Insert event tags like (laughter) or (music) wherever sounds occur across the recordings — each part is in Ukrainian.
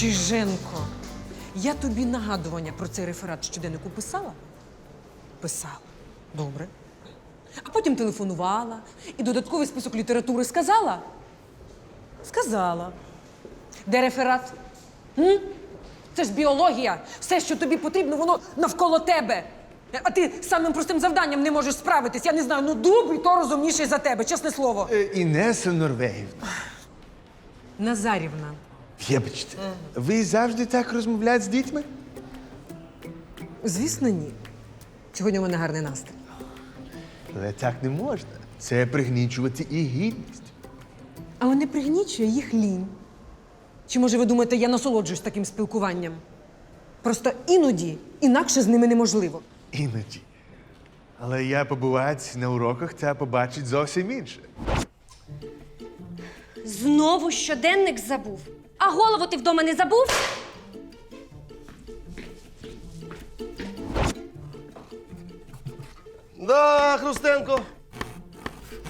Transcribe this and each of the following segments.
Чиженко, я тобі нагадування про цей реферат щоденнику писала? Писала. Добре. А потім телефонувала і додатковий список літератури сказала? Сказала. Де реферат? М? Це ж біологія. Все, що тобі потрібно, воно навколо тебе. А ти з самим простим завданням не можеш справитись. Я не знаю, ну дуб і то розумніший за тебе, чесне слово. Е, Інеса Норвегівна, Назарівна. Вибачте, ви завжди так розмовляєте з дітьми? Звісно, ні. Сьогодні у мене гарний настрій. Але так не можна. Це пригнічувати і гідність. Але не пригнічує їх лінь. Чи може ви думаєте, я насолоджуюсь таким спілкуванням? Просто іноді інакше з ними неможливо. Іноді. Але я побувати на уроках та побачить зовсім інше. Знову щоденник забув. А голову ти вдома не забув? Да, Хрустенко.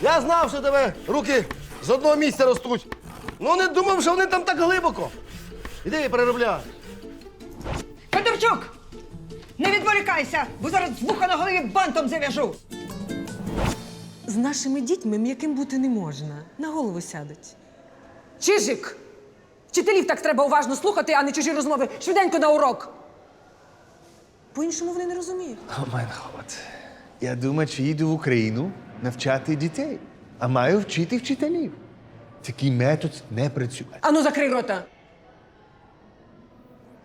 Я знав, що тебе руки з одного місця ростуть. Ну не думав, що вони там так глибоко. Іди переробляй. Федорчук! Не відволікайся, бо зараз з вуха на голові бантом зав'яжу. З нашими дітьми м'яким бути не можна. На голову сядуть. Чижик! Вчителів так треба уважно слухати, а не чужі розмови. Швиденько на урок. По-іншому вони не розуміють. О, майн год. Я думаю, що їду в Україну навчати дітей, а маю вчити вчителів. Такий метод не працює. Ану, закрий рота.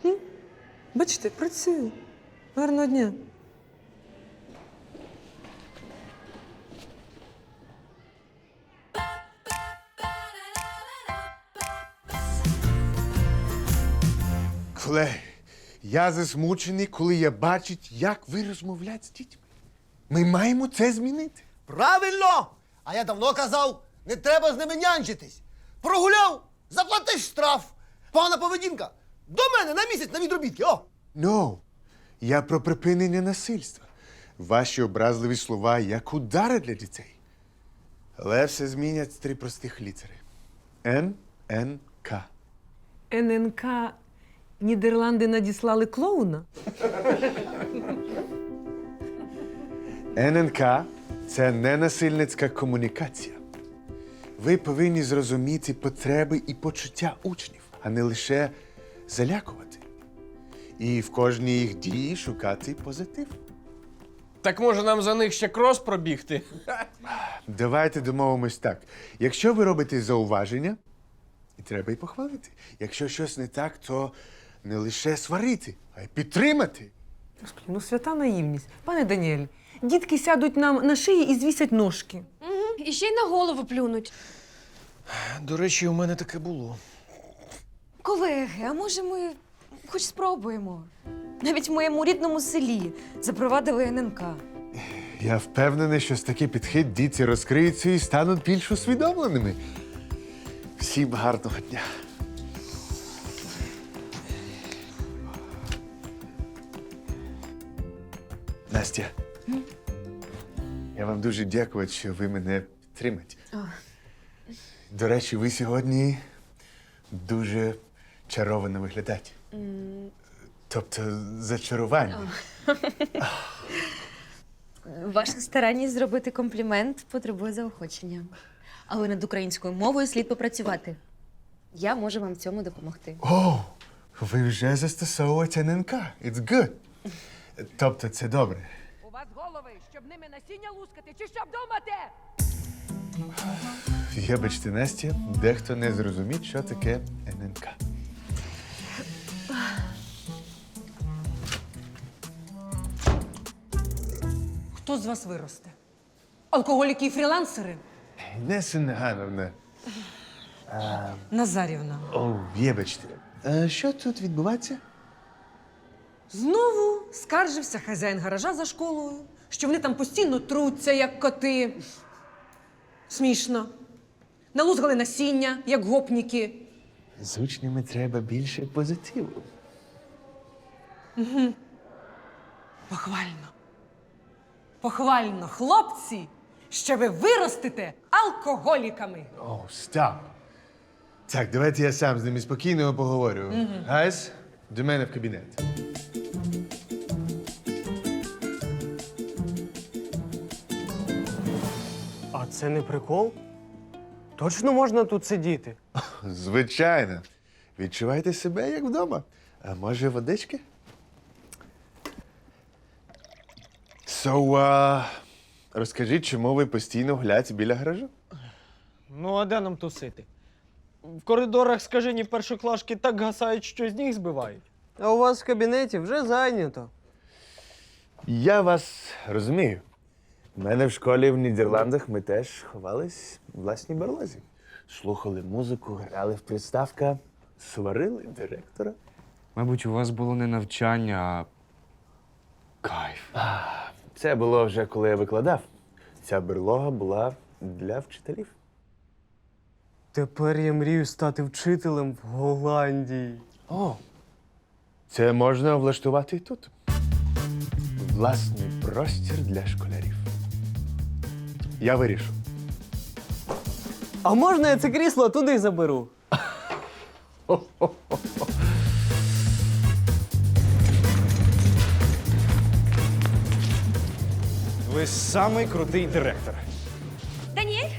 Хм? Бачите, працюю. Гарного дня. Колеги, я засмучений, коли я бачу, як ви розмовляєте з дітьми. Ми маємо це змінити. Правильно! А я давно казав, не треба з ними нянчитись. Прогуляв, заплатиш штраф. Погана поведінка. До мене на місяць на відробітки. О! No. Я про припинення насильства. Ваші образливі слова як удари для дітей. Але все змінять три простих літери. Н, Н, К. ННК Нідерланди надіслали клоуна. ННК це ненасильницька комунікація. Ви повинні зрозуміти потреби і почуття учнів, а не лише залякувати. І в кожній їх дії шукати позитив. Так може нам за них ще крос пробігти? Давайте домовимось так. Якщо ви робите зауваження, і треба й похвалити. Якщо щось не так, то не лише сварити, а й підтримати. Господи, ну свята наївність. Пане Даніель, дітки сядуть нам на шиї і звісять ножки. І ще й на голову плюнуть. До речі, у мене таке було. Колеги, а може ми хоч спробуємо? Навіть в моєму рідному селі запровадили ННК. Я впевнений, що з такий підхід діти розкриються і стануть більш усвідомленими. Всім гарного дня. Настя. Я вам дуже дякую, що ви мене підтримаєте. До речі, ви сьогодні дуже чаровано виглядаєте. Тобто зачарування. Ваша старанність зробити комплімент потребує заохочення. Але над українською мовою слід попрацювати. Я можу вам в цьому допомогти. О, ви вже застосовуєте ННК. It's good. Тобто це добре. У вас голови, щоб ними насіння лускати, чи щоб думати? Вибачте, Настя, дехто не зрозуміть, що таке ННК. Хто з вас виросте? Алкоголіки і фрілансери? Інеса Нагановна. Назарівна. О, вибачте. А що тут відбувається? Знову скаржився хазяїн гаража за школою, що вони там постійно труться, як коти. Смішно. Налузгали насіння, як гопніки. З учнями треба більше позитиву. Похвально. Похвально, хлопці, що ви виростете алкоголіками. О, стоп. Так, давайте я сам з ними спокійно поговорю. Гайс, до мене в кабінет. Це не прикол? Точно можна тут сидіти? Звичайно. Відчувайте себе як вдома. А може, водички? So, uh, розкажіть, чому ви постійно гуляєте біля гаражу? Ну, а де нам тусити? В коридорах скажені першоклашки так гасають, що з них збивають. А у вас в кабінеті вже зайнято. Я вас розумію. У мене в школі в Нідерландах ми теж ховались в власній берлозі. Слухали музику, грали в приставка, сварили директора. Мабуть, у вас було не навчання, а кайф. Це було вже коли я викладав. Ця берлога була для вчителів. Тепер я мрію стати вчителем в Голландії. О, це можна влаштувати і тут. Власний простір для школярів. Я вирішу. А можна я це крісло туди заберу? Ви самий крутий директор. Даніель?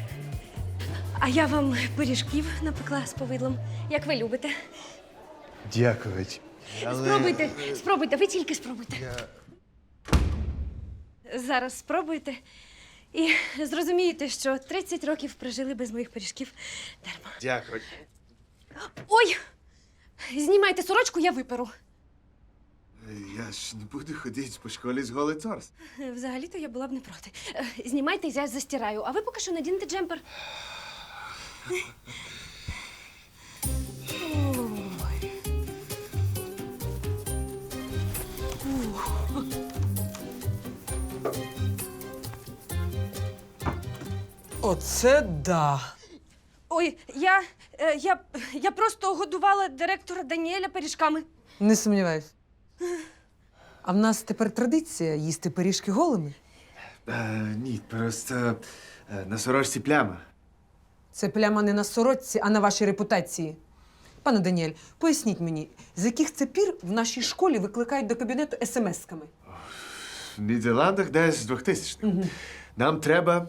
А я вам пиріжків напекла з повидлом, як ви любите. Дякую. Спробуйте, спробуйте, ви тільки спробуйте. Зараз спробуйте. І (laughs) зрозумієте, що 30 років прожили без моїх пиріжків дарма. Дякую. Ой! Знімайте сорочку, я виперу. Я ж не буду ходити по школі з голий торс. (laughs) Взагалі-то я була б не проти. Е, Знімайте, я застираю, а ви поки що надінете джемпер. (laughs) Оце да. Ой, я, е, я, я просто годувала директора Даніеля пиріжками. Не сумніваюсь. А в нас тепер традиція їсти пиріжки голими. Е, ні, просто е, на сорочці пляма. Це пляма не на сорочці, а на вашій репутації. Пане Даніель, поясніть мені, з яких це пір в нашій школі викликають до кабінету смс-ками? В Нідерландах десь з 2000-х. Нам треба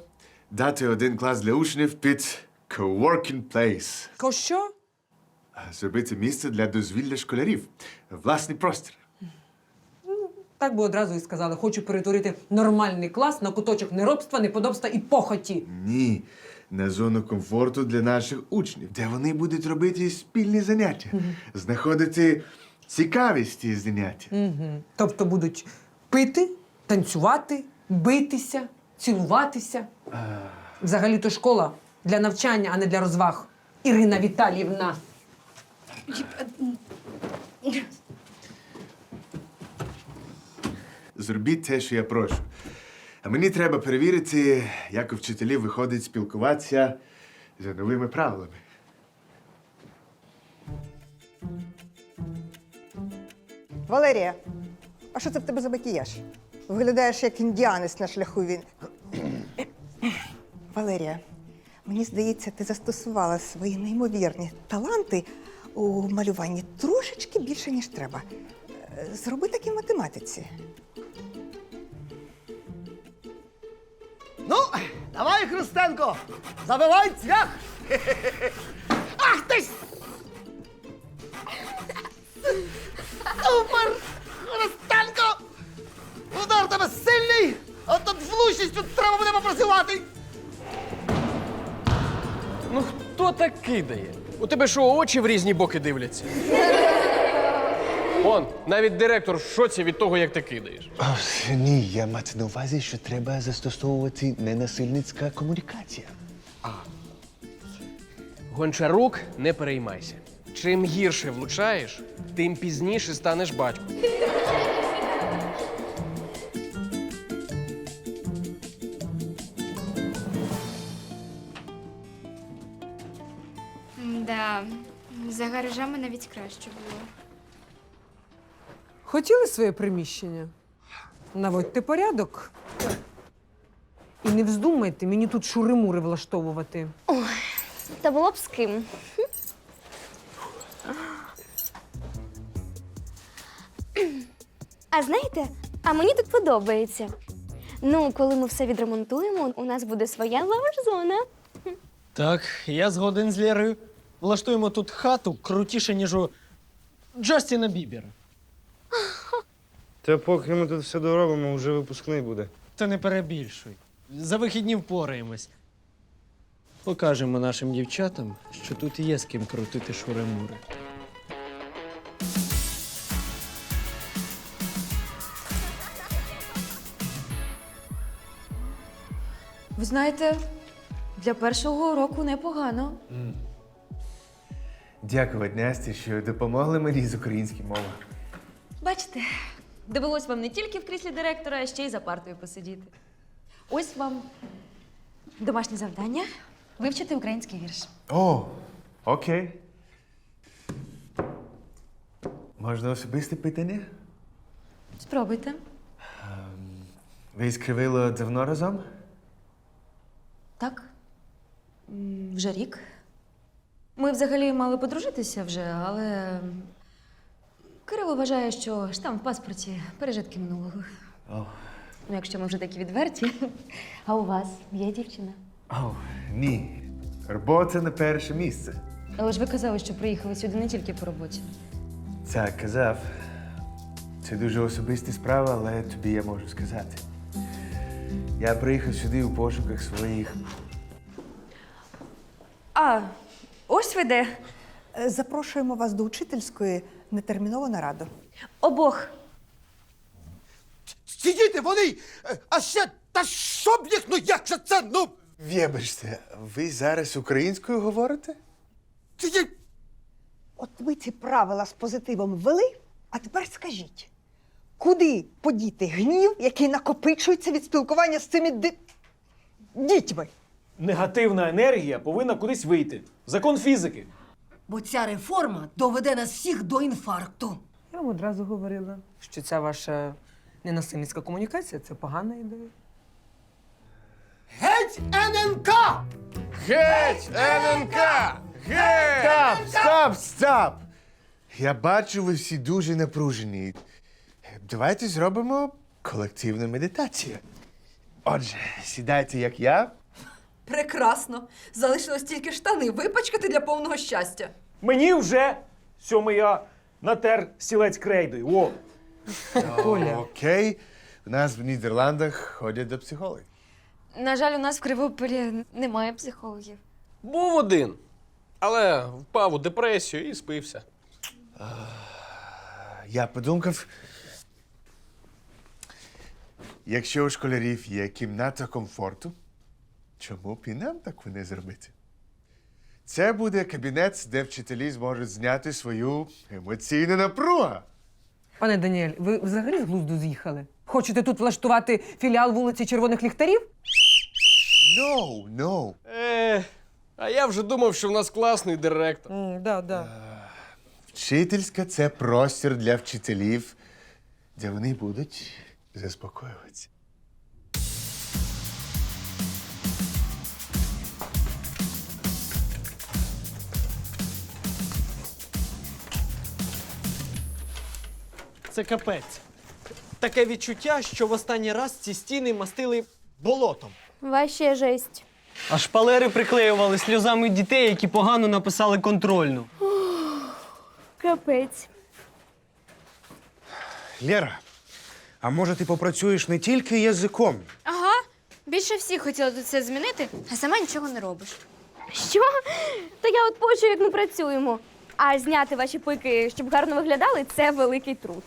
дати один клас для учнів під coworking place. Ко що? Зробити місце для дозвілля школярів. Власний простір. Так би одразу і сказали, хочу перетворити нормальний клас на куточок неробства, неподобства і похоті. Ні. На зону комфорту для наших учнів, де вони будуть робити спільні заняття, знаходити цікавість ці заняття. Тобто будуть пити, танцювати, битися, цілуватися. Взагалі-то школа для навчання, а не для розваг. Ірина Віталіївна. Зробіть те, що я прошу. А мені треба перевірити, як у вчителів виходить спілкуватися за новими правилами. Валерія, а що це в тебе за макіяж? Виглядаєш як індіанець на шляху він. (clears throat) Валерія, мені здається, ти застосувала свої неймовірні таланти у малюванні трошечки більше, ніж треба. Зроби так і в математиці. Ну, давай, Христенко, забивай цвях! Ах ти ж! Супер! Тебе сильний! А тут влучністю треба буде попрацювати! Ну хто так кидає? У тебе що, очі в різні боки дивляться? Он, навіть директор в шоці від того, як ти кидаєш. Ні, я мати на увазі, що треба застосовувати ненасильницька комунікація. Гончарук, не переймайся. Чим гірше влучаєш, тим пізніше станеш батьком. навіть краще було. Хотіли своє приміщення? Наводьте порядок. І не вздумайте мені тут шуримури влаштовувати. Ой, Та було б з ким. А знаєте, а мені тут подобається. Ну, коли ми все відремонтуємо, у нас буде своя лаунж-зона. Так, я згоден з Лєрою. Влаштуємо тут хату крутіше, ніж у Джастіна Бібера. Та поки ми тут все доробимо, вже випускний буде. Та не перебільшуй. За вихідні впораємось. Покажемо нашим дівчатам, що тут є з ким крутити шури-мури. Ви знаєте, для першого року непогано. Дякувати, Насті, що допомогли мені з української мови. Бачите, довелось вам не тільки в кріслі директора, а ще й за партою посидіти. Ось вам домашнє завдання вивчити український вірш. О, окей. Можна особисте питання? Спробуйте. Ви з Кривило давно разом? Так. М, Вже рік. Ми взагалі мали подружитися вже, але Кирило вважає, що штамп в паспорті пережитки минулого. О. Ну, якщо ми вже такі відверті. А у вас є дівчина? О, ні. Робота на перше місце. Але ж ви казали, що приїхали сюди не тільки по роботі. Так, казав. Це дуже особиста справа, але тобі я можу сказати. Я приїхав сюди у пошуках своїх. А, ось ви де. Е, Запрошуємо вас до учительської нетермінову нараду. Обох. Ці діти, вони. е, А ще. Та що б їх, ну як же це? Ну. Вибачте, ви зараз українською говорите? Ці. От ви ці правила з позитивом ввели, а тепер скажіть, куди подіти гнів, який накопичується від спілкування з цими ди... дітьми? Негативна енергія повинна кудись вийти. Закон фізики. Бо ця реформа доведе нас всіх до інфаркту. Я вам одразу говорила, що ця ваша ненасильницька комунікація це погана ідея. Геть ННК! Геть! ННК! Геть! Стоп, стоп, стоп! Я бачу, ви всі дуже напружені. Давайте зробимо колективну медитацію. Отже, сідайте, як я. Прекрасно. Залишилось тільки штани випачкати для повного щастя. Мені вже сьомий я натер стілець крейдою. О, Коля. Окей. У нас в Нідерландах ходять до психологів. На жаль, у нас в Кривополі немає психологів. Був один, але впав у депресію і спився. Я подумав, якщо у школярів є кімната комфорту, чому б і нам таку не зробити? Це буде кабінет, де вчителі зможуть зняти свою емоційну напругу. Пане Даніель, ви взагалі з глузду з'їхали? Хочете тут влаштувати філіал вулиці Червоних ліхтарів? No, no. Е, а я вже думав, що в нас класний директор. Mm, да, да. Вчительська це простір для вчителів, де вони будуть заспокоюватися. Це капець. Таке відчуття, що в останній раз ці стіни мастили болотом. Ваще жесть. А шпалери приклеювали сльозами дітей, які погано написали контрольну. Капець. Лєра, а може ти попрацюєш не тільки язиком? Ага. Більше всіх хотіла тут це змінити, а сама нічого не робиш. Що? Та я от почую, як ми працюємо. А зняти ваші пики, щоб гарно виглядали, це великий труд.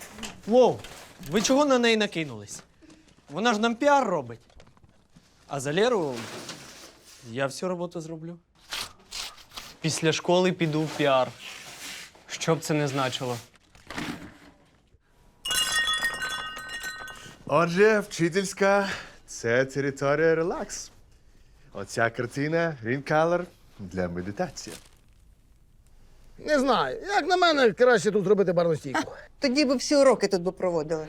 Воу, ви чого на неї накинулись? Вона ж нам піар робить. А за Леру я всю роботу зроблю. Після школи піду в піар. Що б це не значило. Отже, вчительська це територія релакс. Оця картина Green Color для медитації. Не знаю. Як на мене, краще тут зробити барну стійку. Тоді ви всі уроки тут би проводили.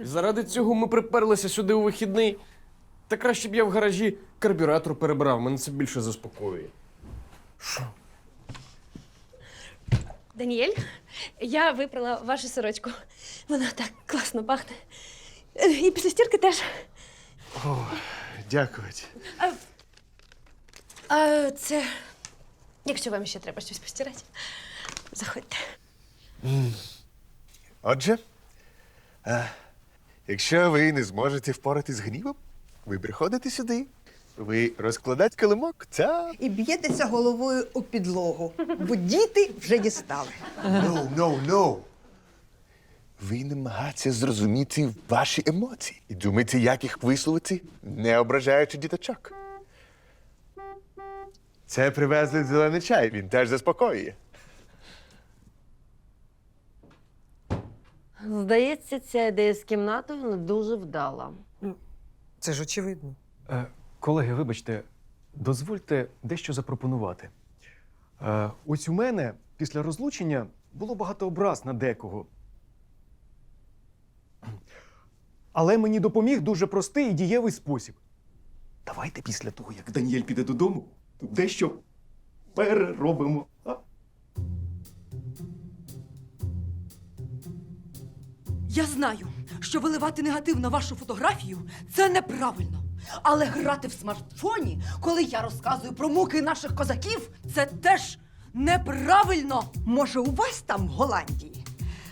Заради цього ми приперлися сюди у вихідний. Та краще б я в гаражі карбюратор перебрав, мене це більше заспокоює. Даніель, я випрала вашу сорочку. Вона так класно пахне. Е, І після стірки теж. О, дякую. А це. Якщо вам ще треба щось постирати, заходьте. Отже, е, якщо ви не зможете впоратись з гнівом, ви приходите сюди, ви розкладаєте килимок та. І б'єтеся головою у підлогу, бо діти вже дістали. No, no, no. Ви намагаєтеся зрозуміти ваші емоції і думаєте, як їх висловити, не ображаючи діточок. Це привезли зелений чай, він теж заспокоює. Здається, ця ідея з кімнатою не дуже вдала. Це ж очевидно. Е, колеги, вибачте, дозвольте дещо запропонувати. Е, ось у мене після розлучення було багато образ на декого. Але мені допоміг дуже простий і дієвий спосіб. Давайте після того, як Даніель піде додому, дещо переробимо. А? Я знаю, що виливати негатив на вашу фотографію це неправильно. Але грати в смартфоні, коли я розказую про муки наших козаків, це теж неправильно. Може, у вас там в Голландії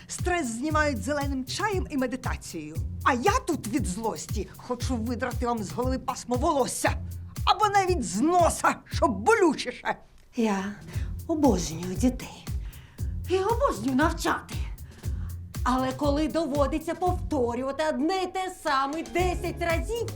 стрес знімають зеленим чаєм і медитацією. А я тут від злості хочу видрати вам з голови пасмо волосся або навіть з носа, щоб болючіше. Я обожнюю дітей. І обожнюю навчати. Але коли доводиться повторювати одне й те саме 10 разів.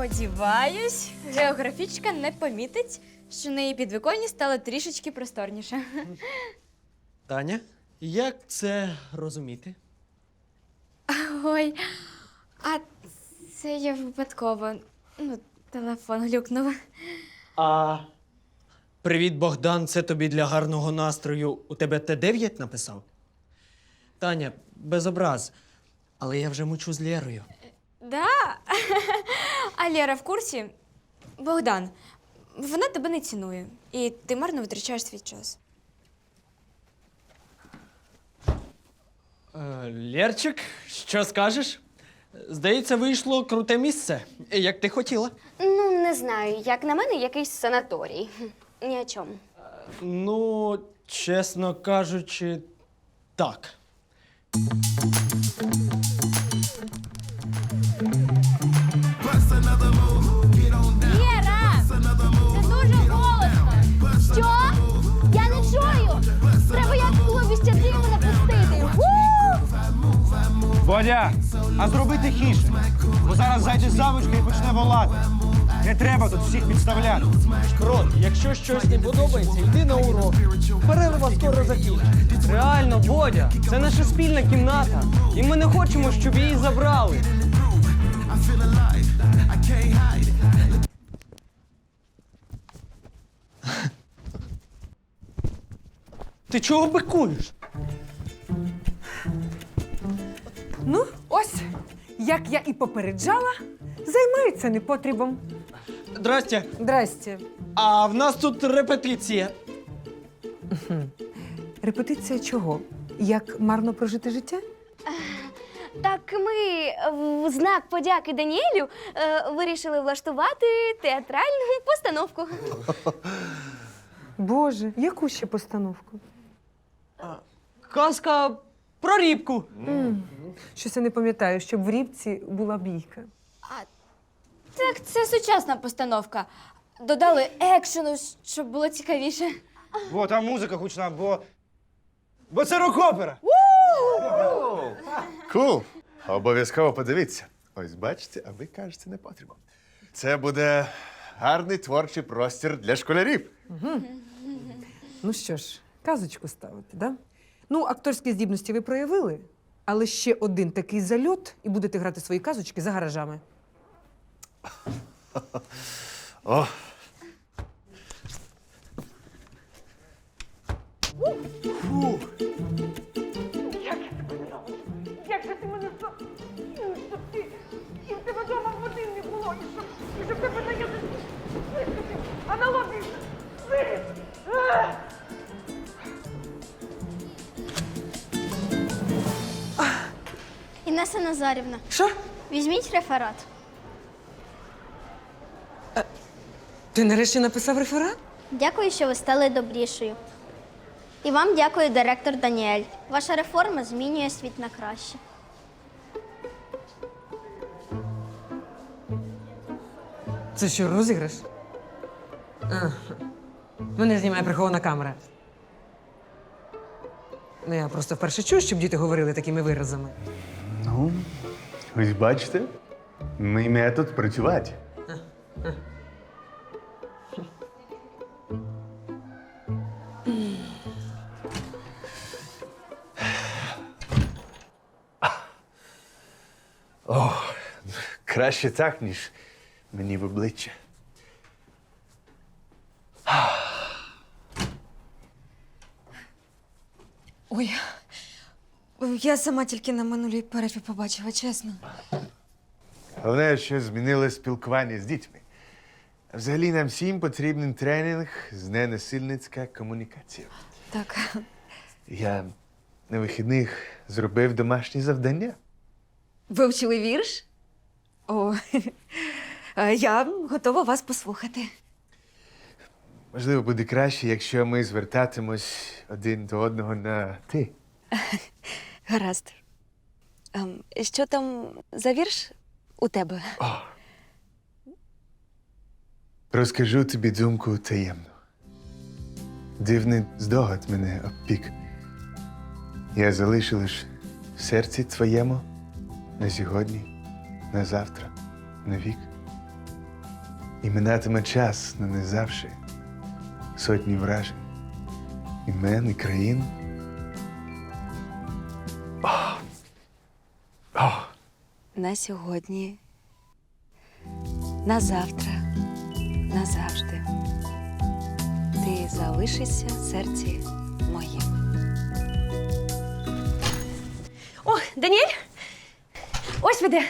Сподіваюсь, географічка не помітить, що на її підвіконні стало трішечки просторніше. Таня, як це розуміти? Ой, а це я випадково. Ну, телефон глюкнув. А. Привіт, Богдан, це тобі для гарного настрою. У тебе Т9 написав? Таня, без образ. Але я вже мучу з Лєрою. Да? (laughs) А Лера в курсі? Богдан, вона тебе не цінує, і ти марно витрачаєш свій час. Е, Лєрчик, що скажеш? Здається, вийшло круте місце, як ти хотіла. Ну, не знаю, як на мене, якийсь санаторій. (laughs) Ні о чому. Ну, чесно кажучи, так. Бодя, а зроби тихіше, бо зараз зайде замочка і почне волати. Не треба тут всіх підставляти. Крот, якщо щось не подобається, йди на урок. Перерва скоро закінчиться. Реально, Бодя, це наша спільна кімната. І ми не хочемо, щоб її забрали. Ти чого бикуєш? Ну, ось, як я і попереджала, займаються непотрібом. Здрастя, Здрасте. а в нас тут репетиція. Репетиція чого? Як марно прожити життя? Так ми в знак подяки Даніелю е, вирішили влаштувати театральну постановку. Боже, яку ще постановку? Казка про рібку. Щось я не пам'ятаю, щоб в рібці була бійка. Так, це сучасна постановка. Додали екшену, щоб було цікавіше. Бо там музика гучна, бо. Бо це рок-опера. Кул! Обов'язково подивіться. Ось бачите, а ви кажете не потрібно. Це буде гарний творчий простір для школярів. Ну що ж, казочку ставити, да? Ну, акторські здібності ви проявили. Але ще один такий зальот, і будете грати свої казочки за гаражами. О, Як ти мене за... Щоб ти... І в тебе вдома води не було, і щоб, і щоб тебе на язик вискочив, а на лобі виріс. Інеса Назарівна, Що? візьміть реферат. Ти нарешті написав реферат? Дякую, що ви стали добрішою. І вам дякую, директор Даніель. Ваша реформа змінює світ на краще. Це що, розіграш? А, мене знімає прихована камера. Ну, я просто вперше чую, щоб діти говорили такими виразами. Ну, ось бачите, мій метод працювати. О, краще так, ніж мені в обличчя. Ой, я сама тільки на минулій перерві побачила, чесно. Головне, що змінило спілкування з дітьми. Взагалі нам всім потрібен тренінг з ненасильницька комунікація. Так. Я на вихідних зробив домашнє завдання. Вивчили вірш? О, (laughs) е, я готова вас послухати. Можливо, буде краще, якщо ми звертатимось один до одного на ти. (laughs) Гаразд. Ем, що там за вірш у тебе? Розкажу тобі думку таємно. Дивний здогад мене обпік. Я залишу лиш в серці твоєму на сьогодні, на завтра, на вік. І минатиме час, завжди. Сотні вражень, імен і країн. На сьогодні, на завтра, назавжди. Ти залишишся в серці моїм. О, Даніель! Ось ви де.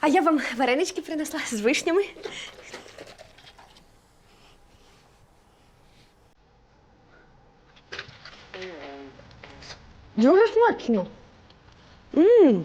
А я вам варенички принесла з вишнями. Дуже смачно. Мм,